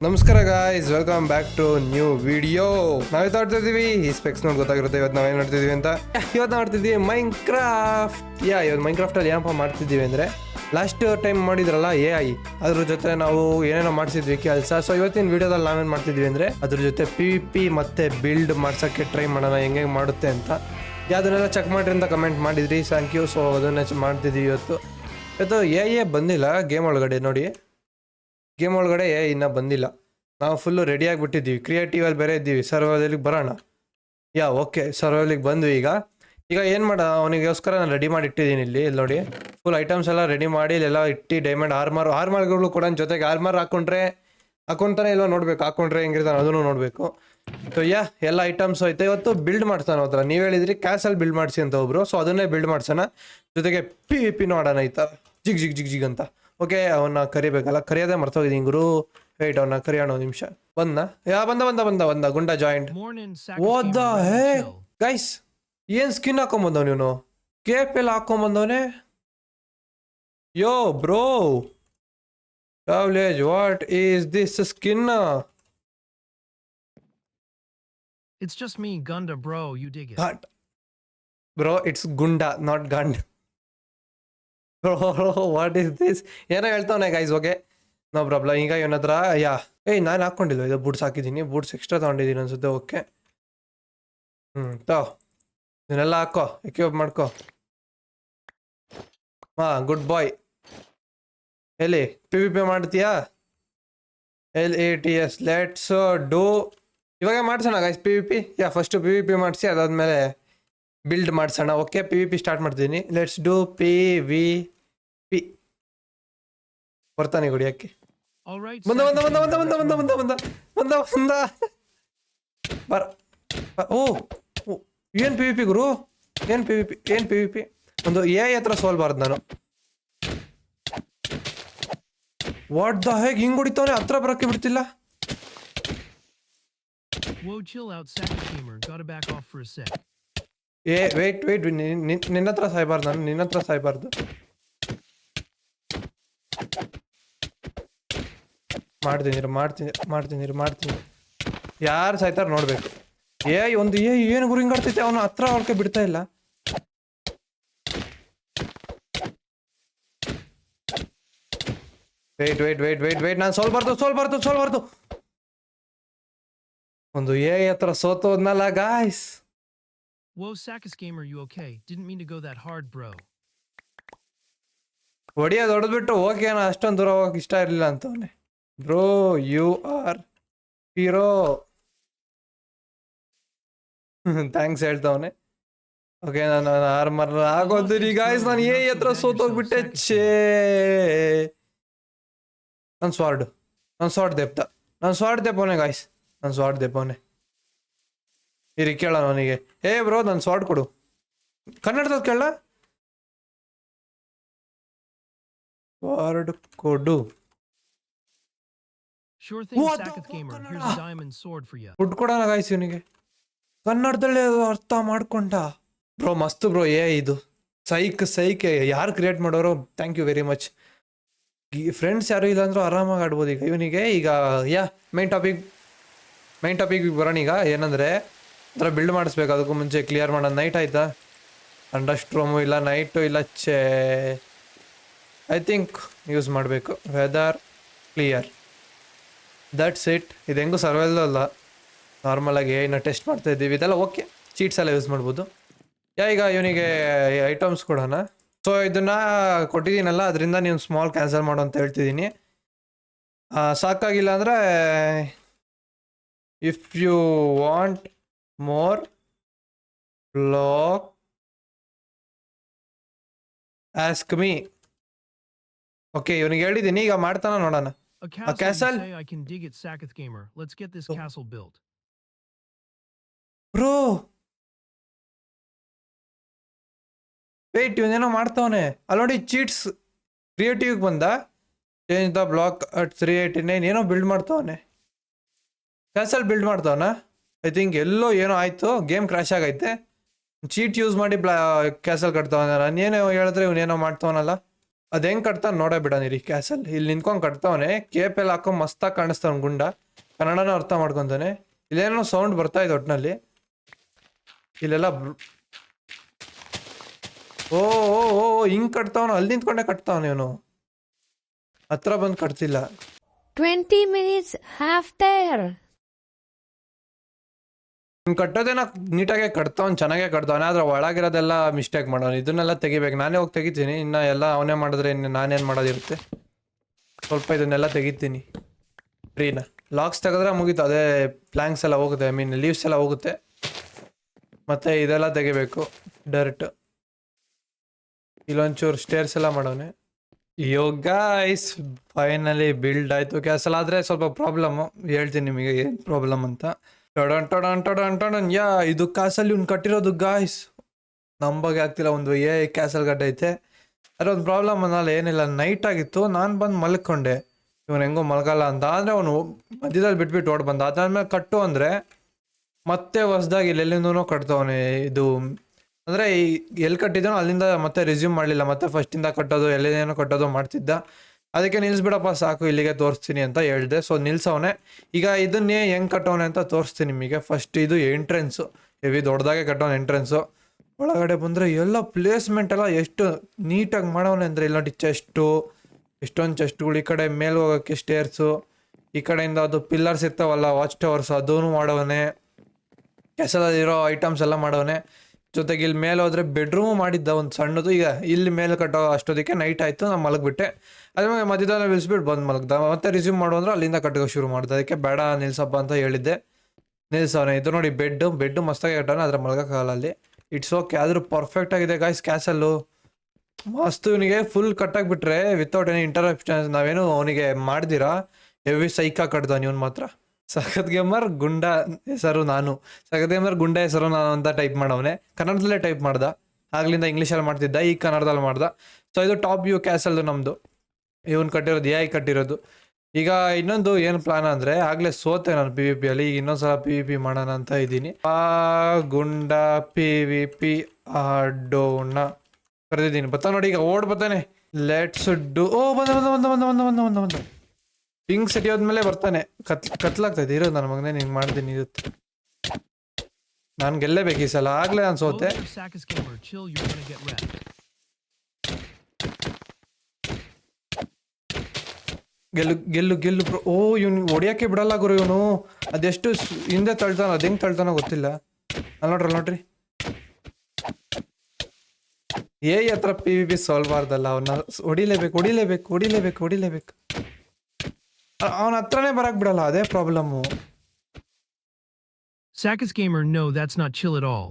ನಮಸ್ಕಾರ guys welcome back to new video ನಾವೇ ಆಡ್ತಿದೀವಿ ಈ ಸ್ಪೆಕ್ಸ್ ನೋಡ್ ಗೊತ್ತಾಗಿರುತ್ತೆ ಇವತ್ತು ನಾವೇನು ನೋಡ್ತಿದೀವಿ ಅಂತ? ಇವತ್ತು ನೋಡ್ತಿದ್ವಿ ಮೈನ್ ಕ್ರಾಫ್ಟ್ ಯಾ ಇವತ್ತು ಮೈನ್ ಕ್ರಾಫ್ಟಲ್ಲಿ ಏನಪ್ಪ ಮಾಡ್ತಿದ್ದೀವಿ ಅಂದರೆ ಲಾಸ್ಟ್ ಟೈಮ್ ಮಾಡಿದ್ರಲ್ಲ ಎ ಐ ಅದ್ರ ಜೊತೆ ನಾವು ಏನೇನೋ ಮಾಡಿಸಿದ್ವಿ ಕೆಲಸ. ಸೊ ಇವತ್ತಿನ ವಿಡಿಯೋದಲ್ಲಿ ನಾವೇನು ಮಾಡ್ತಿದ್ವಿ ಅಂದರೆ, ಅದ್ರ ಜೊತೆ ಪಿ ಪಿ ಮತ್ತೆ ಬಿಲ್ಡ್ ಮಾಡ್ಸೋಕ್ಕೆ ಟ್ರೈ ಮಾಡೋಣ ಹೆಂಗೆ ಮಾಡುತ್ತೆ ಅಂತ. ಯಾವ್ದನ್ನೆಲ್ಲ ಚೆಕ್ ಮಾಡಿರಿ ಅಂತ ಕಮೆಂಟ್ ಮಾಡಿದ್ರಿ. ಥ್ಯಾಂಕ್ ಯು ಸೊ ಅದನ್ನೇ ಮಾಡ್ತಿದ್ವಿ ಇವತ್ತು. ಇವತ್ತು ಎ ಐ ಬಂದಿಲ್ಲ ಗೇಮ್ ಒಳಗಡೆ ನೋಡಿ. ಗೇಮ್ ಒಳಗಡೆ ಇನ್ನೂ ಬಂದಿಲ್ಲ. ನಾವು ಫುಲ್ಲು ರೆಡಿ ಆಗಿಬಿಟ್ಟಿದ್ದೀವಿ. ಕ್ರಿಯೇಟಿವಲ್ಲಿ ಬೇರೆ ಇದ್ದೀವಿ. ಸರ್ವೈವಲಿಗೆ ಬರೋಣ. ಯಾ ಓಕೆ ಸರ್ವೈವಲಿಗೆ ಬಂದ್ವಿ ಈಗ. ಈಗ ಏನು ಮಾಡ, ಅವನಿಗೋಸ್ಕರ ನಾನು ರೆಡಿ ಮಾಡಿ ಇಟ್ಟಿದ್ದೀನಿ ಇಲ್ಲಿ ಇಲ್ಲಿ ನೋಡಿ. ಫುಲ್ ಐಟಮ್ಸ್ ಎಲ್ಲ ರೆಡಿ ಮಾಡಿ, ಇಲ್ಲೆಲ್ಲ ಇಟ್ಟು ಡೈಮಂಡ್ ಆರ್ಮರ್ ಆರ್ಮರ್ಗಳು ಕೂಡ ಜೊತೆಗೆ ಆರ್ಮರ್ ಹಾಕೊಂಡ್ರೆ, ಹಾಕೊಂತಾನೆ ಇಲ್ಲ ನೋಡ್ಬೇಕು. ಹಾಕೊಂಡ್ರೆ ಹೆಂಗಿರ್ತಾನೆ ಅದನ್ನು ನೋಡಬೇಕು. ಸೊ ಯಾ, ಎಲ್ಲ ಐಟಮ್ಸ್ ಐತೆ ಇವತ್ತು ಬಿಲ್ಡ್ ಮಾಡ್ತಾನೆ ಹತ್ರ. ನೀವು ಹೇಳಿದ್ರಿ ಕ್ಯಾಸಲ್ಲಿ ಬಿಲ್ಡ್ ಮಾಡಿಸಿ ಅಂತ ಒಬ್ರು. ಸೊ ಅದನ್ನೇ ಬಿಲ್ಡ್ ಮಾಡ್ಸೋಣ. ಜೊತೆಗೆ ಪಿ ಪಿನೂ ಪಿ ನೋಡೋಣ ಆಯ್ತಾ ಜಿಗ್ ಜಿಗ್ ಜಿಗ್ ಜಿಗ್ ಅಂತ. ಓಕೆ ಅವನ್ನ ಕರಿಬೇಕಲ್ಲ? ಕರಿಯೋದೇ ಮರ್ತೋಗಿದ್ದೀನಿ ಗುರು. ವೇಟ್ ಅವನ್ನ ಕರಿಯೋಣ ಒಂದು ನಿಮಿಷ. ಬಂದ ಯಾ ಬಂದ ಬಂದ ಬಂದ ಬಂದ ಗುಂಡ ಜಾಯಿಂಟ್ ಓದ ಹೇ. ಗೈಸ್ ಏನ್ ಸ್ಕಿನ್ ಹಾಕೊಂಬಂದವ್ ನೀನು ಕೇಪ್ ಎಲ್ಲ ಹಾಕೊಂಬಂದವನೆ yo bro ಟ್ರಾವ್ಲೇಜ್ what is this skin It's just me, Gunda, bro. You dig it. Bro it's Gunda not Gund bro what is this ಏನೋ ಹೇಳ್ತಾವನೆ ಗೈಸ್ ಓಕೆ ನೋ ಪ್ರಾಬ್ಲಮ್ ಈಗ ಇವನ ಹತ್ರ ಯಾ ಏಯ್, ನಾನು ಹಾಕೊಂಡಿಲ್ಲ ಇದು ಬೂಟ್ಸ್ ಹಾಕಿದ್ದೀನಿ. ಬೂಟ್ಸ್ ಎಕ್ಸ್ಟ್ರಾ ತೊಗೊಂಡಿದ್ದೀನಿ ಅನ್ಸುತ್ತೆ ಓಕೆ ಹ್ಞೂ ತೋ. ಇದನ್ನೆಲ್ಲ ಹಾಕೋ ಎಕ್ಯೂಪ್ ಮಾಡ್ಕೋ. ಹಾಂ ಗುಡ್ ಬಾಯ್ ಎಲ್ಲಿ? ಪಿ ವಿ ಪಿ ಮಾಡ್ತೀಯಾ? L A T S let's do ಇವಾಗ ಮಾಡ್ಸೋಣ guys P V P yeah first P V P ಮಾಡಿಸಿ, ಅದಾದಮೇಲೆ ಬಿಲ್ಡ್ ಮಾಡ್ಸೋಣ okay P V P start ಮಾಡ್ತೀನಿ let's do P V P ಬರ್ತಾನೆ ಗುಡಿ ಯಾಕೆ. ಬಂದ ಬಂದ ಬಂದ ಬಂದ ಬಂದ ಬಂದ ಬಂದ ಬಂದ ಬಂದ ಬಂದ ಬರ ಓ ಏನ್ ಪಿ ವಿ ಪಿ ಗುರು ಏನ್ ಪಿ ವಿ ಪಿ ಏನ್ ಪಿ ವಿ ಪಿ ಒಂದು ಎ ಹತ್ರ ಸೋಲ್ಬಾರ್ದು ನಾನು ವಾಟ್ ದ ಹೇಗ್ ಹಿಂಗ್ ಹೊಡಿತಾವನೆ ಹತ್ರ ಬರಕ್ಕೆ ಬಿಡ್ತಿಲ್ಲ. Whoa, chill out, Gamer. Gotta back off for a sec. ಏ ವೇಟ್ ವೇಟ್ ನಿನ್ನ ಹತ್ರ ಸಾಯ್ಬಾರ್ದು, ನಾನು ನಿನ್ನ ಹತ್ರ ಸಾಯ್ಬಾರ್ದು. ಮಾಡ್ತೀನಿ ಮಾಡ್ತೀನಿ ಮಾಡ್ತೀನಿ ಮಾಡ್ತೀನಿ. ಯಾರು ಸಾಯ್ತಾರ ನೋಡ್ಬೇಕು. ಏ ಒಂದು, ಏ ಏನು ಗುರು ಹಿಂಗಾಡ್ತೈತೆ ಅವನು ಹತ್ರ ಅವ್ರಿಗೆ ಬಿಡ್ತಾ ಇಲ್ಲ. Wait wait wait wait wait ನಾನು ಸೋಲ್ಬಾರ್ದು ಸೋಲ್ಬಾರ್ದು ಸೋಲ್ಬಾರ್ದು ಒಂದು, ಏ ಹತ್ರ ಸೋತೋದ್ನಲ್ಲ guys Whoa, Sackers Gamer, you okay? Didn't mean to go that hard, bro. ಹೊಡಿಯೋದು ಹೊಡೆದ್ಬಿಟ್ಟು ಓಕೆ ನಾ ಅಷ್ಟೊಂದು ದೂರ ಹೋಗಕ್ಕೆ ಇಷ್ಟ ಇರಲಿಲ್ಲ ಅಂತವನೆ bro you are hero thanks ಹೇಳ್ತಾವನೆ okay ನಾನು ಆರ್ಮರ್ ಆಗೋದಿರಿ ಗಾಯ್ಸ್ ನಾನು ಏ ಹತ್ರ ಸೋತೋಗ್ಬಿಟ್ಟೆ ಛೇ. ನನ್ನ ಸ್ವಾರ್ಡ್ ನನ್ನ ಸ್ವಾರ್ಡ್ ದೆಪ್ತ. ನನ್ನ ಸ್ವಾರ್ಡ್ ದೆಪ್ಪವನೆ ಗಾಯ್ಸ್ ನನ್ನ ಸ್ವಾರ್ಡ್ ದೆಪ್ಪವನೆ ಇರಿ ಕೇಳೋಣ ಅವನಿಗೆ. ಏ ಬ್ರೋ ನನ್ನ ಸ್ವಾರ್ಡ್ ಕೊಡು. ಕನ್ನಡದಲ್ಲಿ ಕೇಳ ಸ್ವಾರ್ಡ್ ಕೊಡು. Sure thing, What the Sackers fuck, Gamer. Here's Kannada? a diamond sword for you. Food ಕೊಡೋಣ ಗಾಯ್ಸ್ ಇವನಿಗೆ. ಕನ್ನಡದಲ್ಲಿ ಅರ್ಥ ಮಾಡ್ಕೊಂಡ. ಬ್ರೋ ಮಸ್ತ್ ಬ್ರೋ ಏ ಇದು. ಸೈಕ್ ಸೈಕ್ ಯಾರು ಕ್ರಿಯೇಟ್ ಮಾಡೋರು? Thank you very much friends ಯಾರು ಇಲ್ಲ ಅಂದ್ರೂ ಆರಾಮಾಗಿ ಆಡ್ಬೋದು ಈಗ. ಇವನಿಗೆ ಈಗ yeah main topic main topic ಬರೋಣ ಈಗ. ಏನಂದರೆ ಅದರ ಬಿಲ್ಡ್ ಮಾಡಿಸ್ಬೇಕು. ಅದಕ್ಕೂ ಮುಂಚೆ ಕ್ಲಿಯರ್ ಮಾಡೋದು ನೈಟ್ ಆಯ್ತಾ? ಅಂಡಸ್ಟ್ ರೂಮು ಇಲ್ಲ ನೈಟು ಇಲ್ಲ ಚೇ ಐ ಥಿಂಕ್ ಯೂಸ್ ಮಾಡಬೇಕು. ವೆದರ್ ಕ್ಲಿಯರ್ ದಟ್ಸ್ ಇಟ್ ಇದು ಹೆಂಗೂ ಸರ್ವೆಲ್ಲೂ ಅಲ್ಲ. ನಾರ್ಮಲಾಗಿ ಏನು ಟೆಸ್ಟ್ ಮಾಡ್ತಾ ಇದ್ದೀವಿ. ಇದೆಲ್ಲ ಓಕೆ ಚೀಟ್ಸ್ ಎಲ್ಲ ಯೂಸ್ ಮಾಡ್ಬೋದು. ಯಾ, ಈಗ ಇವನಿಗೆ ಐಟಮ್ಸ್ ಕೊಡೋಣ. ಸೊ ಇದನ್ನು ಕೊಟ್ಟಿದ್ದೀನಲ್ಲ, ಅದರಿಂದ ನೀವು ಸ್ಮಾಲ್ ಕ್ಯಾನ್ಸಲ್ ಮಾಡು ಅಂತ ಹೇಳ್ತಿದ್ದೀನಿ. ಸಾಕಾಗಿಲ್ಲ ಅಂದರೆ if you want more block ask me okay ಇವನಿಗೆ ಹೇಳಿದ್ದೀನಿ ಈಗ ಮಾಡ್ತಾನ ನೋಡೋಣ. A castle, castle? You say? I can dig it, Sackers Gamer. Let's get this Oh. castle built. Bro wait ಇವನೇನೋ ಮಾಡ್ತಾವನೆ. ಅಲ್ಲಿ ನೋಡಿ ಚೀಟ್ಸ್ ಕ್ರಿಯೇಟಿವ್ ಬಂದ. Change the block at three eighty nine ಏನೋ ಬಿಲ್ಡ್ ಮಾಡ್ತಾವನೆ. ಕ್ಯಾಸಲ್ ಬಿಲ್ಡ್ ಮಾಡ್ತಾವನ? I think ಎಲ್ಲೋ ಏನೋ ಆಯಿತು ಗೇಮ್ ಕ್ರ್ಯಾಶ್ ಆಗೈತೆ. ಚೀಟ್ ಯೂಸ್ ಮಾಡಿ ಬ್ಲಾ ಕ್ಯಾಸಲ್ ಕಟ್ತಾವನ ನಾನೇನೋ ಹೇಳಿದ್ರೆ ಇವನೇನೋ ಮಾಡ್ತಾವನಲ್ಲ. ಅದು ಹೆಂಗ್ ಕಟ್ತಾನ ನೋಡೇ ಬಿಡನಿರಿ ಕ್ಯಾಸಲ್ ಇಲ್ಲಿ ನಿಂತ್ಕೊಂಡು ಕಟ್ತಾವನೆ ಕೇಪ್ ಎಲ್ಲ ಹಾಕೊಂಡ್ ಮಸ್ತಾಗಿ ಕಾಣಿಸ್ತಾವ ಗುಂಡ. ಕನ್ನಡನ ಅರ್ಥ ಮಾಡ್ಕೊತಾನೆ ಇಲ್ಲೇನೋ ಸೌಂಡ್ ಬರ್ತಾ ಇದೆ ಒಟ್ನಲ್ಲಿ. ಇಲ್ಲೆಲ್ಲ ಓ ಓ ಓ ಹಿಂಗ್ ಕಟ್ತಾವನ, ಅಲ್ಲಿ ನಿಂತ್ಕೊಂಡೆ ಕಟ್ತಾವನ ಇವನು. ಹತ್ರ ಬಂದು ಕಟ್ತಿಲ್ಲ. 20 ಮಿನಿಟ್ಸ್ ಹಾಫ್ ಇವ್ನ್ ಕಟ್ಟೋದೇನ ನೀಟಾಗೆ ಚೆನ್ನಾಗಿ ಚೆನ್ನಾಗೆ ಕಟ್ತಾವನೆ ಆದ್ರೆ ಒಳಗಿರೋದೆಲ್ಲ ಮಿಸ್ಟೇಕ್ ಮಾಡೋನು. ಇದನ್ನೆಲ್ಲ ತೆಗಿಬೇಕು. ನಾನೇ ಹೋಗಿ ತೆಗಿತೀನಿ. ಇನ್ನ ಎಲ್ಲ ಅವನೇ ಮಾಡಿದ್ರೆ ಇನ್ನು ನಾನೇನು ಮಾಡೋದಿರುತ್ತೆ? ಸ್ವಲ್ಪ ಇದನ್ನೆಲ್ಲ ತೆಗಿತೀನಿ. ಫ್ರೀನ ಲಾಕ್ಸ್ ತೆಗೆದ್ರೆ ಮುಗೀತು. ಅದೇ ಪ್ಲ್ಯಾಂಕ್ಸ್ ಎಲ್ಲ ಹೋಗುತ್ತೆ. ಐ ಮೀನ್ ಲೀವ್ಸ್ ಎಲ್ಲ ಹೋಗುತ್ತೆ. ಮತ್ತೆ ಇದೆಲ್ಲ ತೆಗಿಬೇಕು. ಡರ್ಟ್ ಇಲ್ಲೊಂಚೂರು ಸ್ಟೇರ್ಸ್ ಎಲ್ಲ ಮಾಡೋನೆ. ಯೋಗ ಐಸ್ ಫೈನಲಿ ಬಿಲ್ಡ್ ಆಯ್ತು. ಕ್ಯಾಸಲ್ ಆದ್ರೆ ಸ್ವಲ್ಪ ಪ್ರಾಬ್ಲಮ್ ಹೇಳ್ತೀನಿ ನಿಮಗೆ ಏನು ಪ್ರಾಬ್ಲಮ್ ಅಂತ. ಟೊಡನ್, ಟಡನ್ ಟಡನ್ ಟಡನ್. ಯಾ, ಇದು ಕ್ಯಾಸಲ್ ಇವ್ನು ಕಟ್ಟಿರೋದು ಗಾಯ್ಸ್ ನಂಬಗೆ ಆಗ್ತಿಲ್ಲ ಒಂದು ಏ ಕ್ಯಾಸಲ್ ಗಡ್ಡೆ ಐತೆ. ಒಂದು ಪ್ರಾಬ್ಲಮ್ ಅನ್ನಲ್ಲ ಏನಿಲ್ಲ ನೈಟ್ ಆಗಿತ್ತು, ನಾನು ಬಂದು ಮಲ್ಕೊಂಡೆ. ಇವನು ಹೆಂಗೋ ಮಲ್ಗಲ್ಲ ಅಂತ. ಆದರೆ ಅವನು ಮಧ್ಯದಲ್ಲಿ ಬಿಟ್ಬಿಟ್ಟು ಓಡ್ ಬಂದ. ಅದಾದ್ಮೇಲೆ ಕಟ್ಟು ಅಂದರೆ ಮತ್ತೆ ಹೊಸ್ದಾಗಿ ಇಲ್ಲೆಲ್ಲಿಂದನೂ ಕಟ್ತವನೆ ಇದು. ಅಂದರೆ ಎಲ್ಲಿ ಕಟ್ಟಿದ್ದಾನೋ ಅಲ್ಲಿಂದ ಮತ್ತೆ ರಿಸ್ಯೂಮ್ ಮಾಡಲಿಲ್ಲ. ಮತ್ತೆ ಫಸ್ಟಿಂದ ಕಟ್ಟೋದು ಎಲ್ಲಿಂದೇನೋ ಕಟ್ಟೋದು ಮಾಡ್ತಿದ್ದ. ಅದಕ್ಕೆ ನಿಲ್ಲಿಸ್ಬಿಡಪ್ಪ ಸಾಕು, ಇಲ್ಲಿಗೆ ತೋರಿಸ್ತೀನಿ ಅಂತ ಹೇಳಿದೆ. ಸೊ ನಿಲ್ಸವನೆ. ಈಗ ಇದನ್ನೇ ಹೆಂಗ್ ಕಟ್ಟೋನೆ ಅಂತ ತೋರಿಸ್ತೀನಿ ನಿಮಗೆ. ಫಸ್ಟ್ ಇದು ಎಂಟ್ರೆನ್ಸು ಹೆವಿ ದೊಡ್ಡದಾಗೆ ಕಟ್ಟೋನ್ ಎಂಟ್ರೆನ್ಸು ಒಳಗಡೆ ಬಂದರೆ ಎಲ್ಲ ಪ್ಲೇಸ್ಮೆಂಟ್ ಎಲ್ಲ ಎಷ್ಟು ನೀಟಾಗಿ ಮಾಡೋನೆ ಅಂದರೆ, ಇಲ್ಲ ನೋಡಿ ಚೆಸ್ಟು ಎಷ್ಟೊಂದು ಚೆಸ್ಟ್ಗಳು ಈ ಕಡೆ ಮೇಲೆ ಹೋಗೋಕ್ಕೆ ಸ್ಟೇರ್ಸು ಈ ಕಡೆಯಿಂದ ಅದು ಪಿಲ್ಲರ್ಸ್ ಇರ್ತಾವಲ್ಲ ವಾಚ್ ಟವರ್ಸ್ ಅದೂ ಮಾಡವನೆ. ಕೆಸದಲ್ಲಿರೋ ಐಟಮ್ಸ್ ಎಲ್ಲ ಮಾಡವನೆ. ಜೊತೆಗೆ ಇಲ್ಲಿ ಮೇಲೆ ಹೋದ್ರೆ ಬೆಡ್ರೂಮ್ ಮಾಡಿದ್ದ ಒಂದು ಸಣ್ಣದು, ಈಗ ಇಲ್ಲಿ ಮೇಲೆ ಕಟ್ಟೋ ಅಷ್ಟೊತ್ತಿಗೆ ನೈಟ್ ಆಯಿತು, ನಾನು ಮಲಗಿಬಿಟ್ಟೆ. ಅದೇ ಮಧ್ಯದಲ್ಲಿ ನಿಲ್ಸ್ಬಿಟ್ಟು ಬಂದು ಮಲಗ್ದ. ಮತ್ತೆ ರಿಸ್ಯೂಮ್ ಮಾಡು ಅಂದ್ರೆ ಅಲ್ಲಿಂದ ಕಟ್ಟೋ ಶುರು ಮಾಡ್ದೆ. ಅದಕ್ಕೆ ಬೇಡ, ನಿಲ್ಸಪ್ಪ ಅಂತ ಹೇಳಿದ್ದೆ. ನಿಲ್ಸವನೆ ಇದು ನೋಡಿ ಬೆಡ್ ಬೆಡ್ ಮಸ್ತಾಗಿ ಕಟ್ಟೋಣ ಅದ್ರ ಮಲಗೋಕ್ಕಾಗಲ್ಲ ಅಲ್ಲಿ. ಇಟ್ಸ್ ಓಕೆ ಆದರೂ ಪರ್ಫೆಕ್ಟ್ ಆಗಿದೆ ಗಾಯ್ಸ್ ಕ್ಯಾಸಲ್ಲು ಮಸ್ತ್ ಇವನಿಗೆ ಫುಲ್ ಕಟ್ಟಾಕ್ಬಿಟ್ರೆ ವಿತೌಟ್ ಎನಿ ಇಂಟರಪ್ಷನ್ಸ್ ನಾವೇನು ಅವನಿಗೆ ಮಾಡ್ದಿರಾ ಹೆವಿ ಸೈಕಾ ಕಟ್ದ ನೀವನ್ ಮಾತ್ರ. ಸಖತ್ ಗೇಮರ್ ಗುಂಡ ಹೆಸರು ನಾನು. ಸಖತ್ ಗೇಮರ್ ಗುಂಡ ಹೆಸರು ನಾನು ಅಂತ ಟೈಪ್ ಮಾಡವನೆ. ಕನ್ನಡದಲ್ಲೇ ಟೈಪ್ ಮಾಡ್ದ. ಆಗ್ಲಿಂದ ಇಂಗ್ಲೀಷಲ್ಲಿ ಮಾಡ್ತಿದ್ದ ಈಗ ಕನ್ನಡದಲ್ಲಿ ಮಾಡ್ದ. ಸೊ ಇದು ಟಾಪ್ ವ್ಯೂ ಕ್ಯಾಸಲ್ದು ನಮ್ಮದು ಇವನ್ ಕಟ್ಟಿರೋದು ಎ ಐ ಕಟ್ಟಿರೋದು. ಈಗ ಇನ್ನೊಂದು ಏನು ಪ್ಲಾನ್ ಅಂದರೆ, ಆಗಲೇ ಸೋತೆ ನಾನು ಪಿ ವಿ ಪಿ ಅಲ್ಲಿ. ಈಗ ಇನ್ನೊಂದ್ಸಲ ಪಿ ವಿ ಪಿ ಮಾಡೋಣ ಅಂತ ಇದ್ದೀನಿ. ಆ ಗುಂಡ ಪಿ ವಿ ಪಿ ಆಡೋಣ. ಕರೆದಿದ್ದೀನಿ. ಬತ್ತ ನೋಡಿ, ಈಗ ಓಡ್ ಬತ್ತಾನೆ ಲೆಟ್ಸ್ ಡು ಓ, ಬಂದ ಬಂದ ಬಂದ ಬಂದ ಬಂದ ಬಂದ ಬಂದ ಬಂದ. ಪಿಂಕ್ ಸೆಟಿ ಹೋದ್ಮೇಲೆ ಬರ್ತಾನೆ. ಕತ್ ಕತ್ಲಾಗ್ತೈತೆ. ಇರೋದು ನನ್ನ ಮಗನೇ ನಿಂಗೆ ಮಾಡ್ತೀನಿ ಇರುತ್ತೆ ನಾನು ಗೆಲ್ಲೇಬೇಕು ಈ ಸಲ. ಆಗ್ಲೇ ನಾನು ಸೋತೆ. ಗೆಲ್ಲು ಗೆಲ್ಲು ಗೆಲ್ಲು ಬ್ರೋ. ಓ ಇವ್ನು ಹೊಡಿಯಕ್ಕೆ ಬಿಡಲ್ಲ ಗುರು ಇವನು. ಅದೆಷ್ಟು ಹಿಂದೆ ತಳ್ತಾನ ಅದ್ ಹೆಂಗ್ ತಳ್ತಾನೋ ಗೊತ್ತಿಲ್ಲ. ಅಲ್ಲಿ ನೋಡ್ರಿ. ನೋಡ್ರಿ ಏ ಹತ್ರ ಪಿ ವಿ ಬಿ ಸೋಲ್ಬಾರ್ದಲ್ಲ ಅವನ್ನ ಹೊಡಿಲೇಬೇಕು ಹೊಡಿಲೇಬೇಕು ಹೊಡಿಲೇಬೇಕು ಹೊಡಿಲೇಬೇಕು. ಅವನ ಹತ್ರನೇ ಬರಕ್ ಬಿಡಲ್ಲ ಅದೇ problem Sakis Gamer, no, that's not chill at all.